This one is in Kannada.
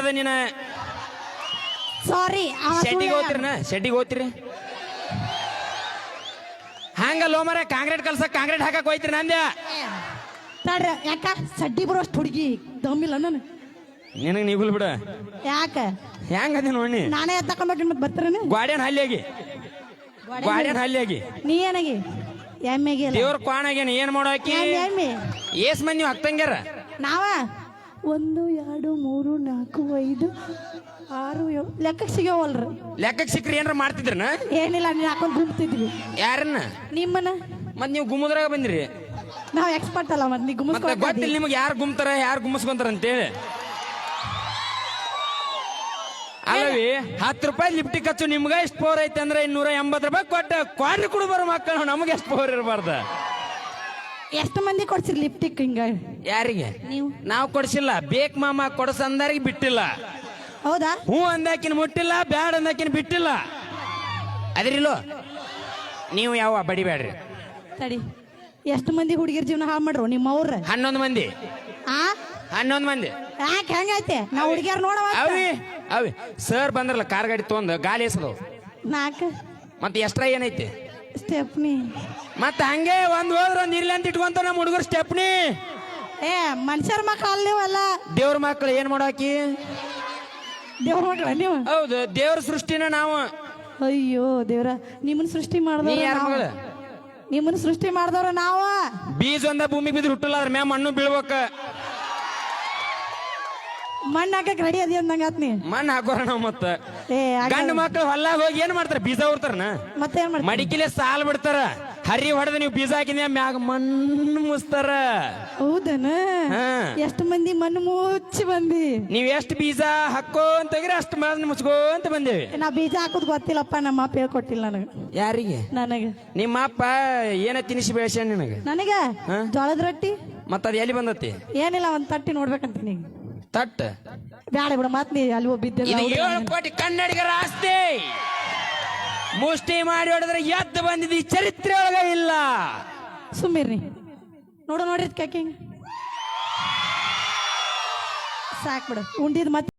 ಅದ ನೀನ ಸಾರಿ ಶೆಟ್ಟಿಗೆ ಹೋಗ್ತಿರನ ಶೆಟ್ಟಿಗೆ ಹೋಗ್ತಿರಿ ಹಂಗ ಲೋಮರ ಕಾಂಕ್ರೀಟ್ ಕಲ್ಸಕ್ ಕಾಂಕ್ರೀಟ್ ಹಾಕಕ್ ಹೋಯ್ತಿರಿ ನಂದ್ಯ? ತಡ್ರಿ ಯಾಕ? ಸಡ್ಡಿ ಬರೋಷ್ಟು ಹುಡುಗಿ ದಮ್ಮಿಲ್ಲ ನಾನು. ನಿನಗೆ ನೀಗುಲ್ ಬಿಡ. ಯಾಕ? ಹೆಂಗ ಅದೇ ನೋಡಿ ನಾನೇ ಎತ್ತಕೊಂಡ್ಬಿಟ್ಟು ಮತ್ತೆ ಬರ್ತಾರೇನು? ಗ್ವಾಡಿಯನ್ ಹಲ್ಲಿಯಾಗಿ ಗ್ವಾಡಿಯನ್ ಹಲ್ಲಿಯಾಗಿ ನೀ ಏನಾಗಿ? ಎಮ್ಮೆಗೆ ದೇವ್ರ ಕ್ವಾಣಾಗೇನ ಏನ್ ಮಾಡೋಕೆ? ಎಮ್ಮೆ ಏಸ್ ಮಂದಿ ನೀವು ಹಾಕ್ತಂಗ್ಯಾರ ನಾವ? ಒಂದು ಎರಡು ಮೂರು ನಾಲ್ಕು ಐದು ಆರು ಏಳು. ಲೆಕ್ಕಕ್ಕೆ ಸಿಗೋವಲ್ರಿ. ಲೆಕ್ಕಕ್ಕೆ ಸಿಕ್ಕ್ರಿ ಏನಾರ ಮಾಡ್ತಿದ್ರನ? ಏನಿಲ್ಲ ನೀನು ಹಾಕೊಂಡು ಗುಮ್ತಿದ್ವಿ. ಯಾರನ್ನ? ನಿಮ್ಮನ್ನ? ಮತ್ ನೀವು ಗುಮ್ಮದ್ರಾಗ ಬಂದಿರಿ? ನಾವು ಎಕ್ಸ್ಪರ್ಟ್ ಅಲ್ಲ ಮತ್ತೆ ನೀ ಮತ್ತೆ ಗುಮ್ಸ್ಕೊಳ್ತೀವಿ ಗೊತ್ತಿಲ್ಲ ನಿಮ್ಗೆ ಯಾರು ಗುಮ್ತಾರ ಯಾರು ಗುಮ್ಮಸ್ಕೊಂತಾರ ಅಂತೇಳಿ ಅಲ್ಲವಿ ಹತ್ತು ರೂಪಾಯಿ ಲಿಫ್ಟಿ ಖರ್ಚು ನಿಮ್ಗೆ ಎಷ್ಟು ಪವರ್ ಐತೆ ಅಂದ್ರೆ ಇನ್ನೂರ ಎಂಬತ್ತು ರೂಪಾಯಿ ಕೊಟ್ಟು ಕ್ವಾಡ್ರಿ ಕುಡು ಬರೋ ಮಕ್ಕಳು ನಮಗೆ ಎಷ್ಟು ಪವರ್ ಇರಬಾರ್ದ? ಎಷ್ಟು ಮಂದಿ ಕೊಡ್ಸಿರಿ ಲಿಪ್ಟಿಕ್ ಹಿಂಗ? ಯಾರಿಗೆ? ನೀವು? ನಾವು ಕೊಡ್ಸಿಲ್ಲ. ಬೇಕ್ ಮಾಮ ಕೊಡಸ ಅಂದಾರಿಗೆ ಬಿಟ್ಟಿಲ್ಲ. ಹೌದಾ? ಹ್ಞೂ ಅಂದಾಕಿನ ಮುಟ್ಟಿಲ್ಲ ಬ್ಯಾಡ ಅಂದಾಕಿನ ಬಿಟ್ಟಿಲ್ಲ. ಅದ್ರಿಲ್ಲೋ? ನೀವು ಯಾವ ಬಡಿಬೇಡ್ರಿ. ತಡಿ. ಎಷ್ಟು ಮಂದಿ ಹುಡುಗಿರ್ ಜೀವನ ಹಾಳು ಮಾಡ್ರು? ನಿಮ್ಮ ಅವ್ರ? ಹನ್ನೊಂದು ಮಂದಿ. ಆ? ಹನ್ನೊಂದು ಮಂದಿ. ಯಾಕೆ ಹೆಂಗೈತೆ? ನಾವು ಹುಡುಗಿಯರ್ ನೋಡವ ಅವಿ ಅವಿ. ಸರ್ ಬಂದ್ರಲ್ಲ ಕಾರ್ ಗಾಡಿ ತೊಂದು ಗಾಲಿ ಎಸದವು ನಾಲ್ಕು ಮತ್ತೆ ಎಷ್ಟ್ರ ಏನೈತಿ? ಸ್ಟೆಪ್ನಿ ಮತ್ತೆ ಹಂಗೆ ಒಂದ್ ಹೋದ್ರ ಒಂದ್ ಇರ್ಲಿ ಅಂತ ಇಟ್ಕೊಂತ ನಮ್ಮ ಹುಡುಗರು ಸ್ಟೆಪ್ನಿ ಏ ಮನುಷ್ಯರ ಮಕ್ಕಳು ಅಲ್ಲಿವಲ್ಲ ದೇವ್ರ ಮಕ್ಕಳು ಏನ್ ಮಾಡಾಕಿ? ದೇವ್ರ ಮಕ್ಕಳ ನೀವು? ಹೌದು ದೇವ್ರ ಸೃಷ್ಟಿನ ನಾವು. ಅಯ್ಯೋ ದೇವ್ರ ನಿಮ್ಮನ್ನ ಸೃಷ್ಟಿ ನೀ ಮಾಡಿದವ್ರ ಯಾರ ಮಗಳು? ನಿಮ್ಮನ್ನ ಸೃಷ್ಟಿ ಮಾಡಿದವ್ರ ನಾವು? ಬೀಜ ಒಂದ ಭೂಮಿ ಬಿದ್ದು ಹುಟ್ಟಲ್ಲ ಅದ್ರ ಮಣ್ಣು ಬೀಳ್ಬೇಕ. ಮಣ್ಣು ಹಾಕಕ್ ರೆಡಿ ಅದಿ ಅಂದಂಗ ಆತ್ ನೀ? ಮಣ್ಣು ಹಾಕೋರ ನಾವು ಮತ್ತ. ಏ. ಗಂಡು ಮಕ್ಳು ಹೋಗಿ ಏನ್ ಮಾಡ್ತಾರ? ಬೀಜ ಉರ್ತಾರನ ಮತ್ತೇನ್ ಮಾಡ್ತಿ ಮಡಿಕಿಲೆ ಸಾಲ್ ಬಿಡ್ತಾರ. ಹರಿ ಹೊಡೆದ ನೀವು ಬೀಜ ಹಾಕಿದ ಮ್ಯಾಗ ಮಣ್ಣು ಮುಸ್ತಾರ. ಹೌದನ? ಹಾ. ಎಷ್ಟು ಮಂದಿ ಮಣ್ಣು ಮುಚ್ಚಿ ಬಂದಿ? ನೀವ್ ಎಷ್ಟು ಬೀಜ ಹಾಕೋ ಅಂತಂದ್ರೆ ಅಷ್ಟು ಮಣ್ಣು ಮುಚ್ಕೋಂತ ಬಂದೇವಿ. ನಾ ಬೀಜ ಹಾಕೋದ್ ಗೊತ್ತಿಲ್ಲಪ್ಪ ನಮ್ಮ ಅಪ್ಪ ಹೇಳ್ಕೊಟ್ಟಿಲ್ಲ ನನಗ. ಯಾರಿಗೆ? ನನಗ. ನಿಮ್ಮ ಅಪ್ಪ ಏನ ತಿನಿಸಿ ಬೆಳೆಸ್ಯಾನ ನಿನಗೆ? ನನಗ? ಹಾ? ಜೋಳದ ರೊಟ್ಟಿ? ಮತ್ತ ಅದ್ ಎಲ್ಲಿ ಬಂದತಿ? ಏನಿಲ್ಲ ಒಂದ್ ತಟ್ಟಿ ನೋಡ್ಬೇಕಂತ ನೀ ತಟ್ಟ ಬ್ಯಾಡ ಬಿಡ ಮತ್ ನೀ ಅಲ್ಲಿ ಹೋಗಿದ್ದೆ ಇದು ಏಳು ಕೋಟಿ ಕನ್ನಡಿಗರ ಆಸ್ತಿ. ಮುಷ್ಟಿ ಮಾಡಿ ಹೊಡೆದ್ರೆ ಎದ್ದು ಬಂದಿದ್ದು ಈ ಚರಿತ್ರೆ ಒಳಗ ಇಲ್ಲ. ಸುಮ್ಮಿರ್ರಿ ನೋಡು ನೋಡ್ರಿ ಕಾಕಿ ಸಾಕ್ ಬಿಡು ಉಂಡಿದ್ ಮತ್ತೆ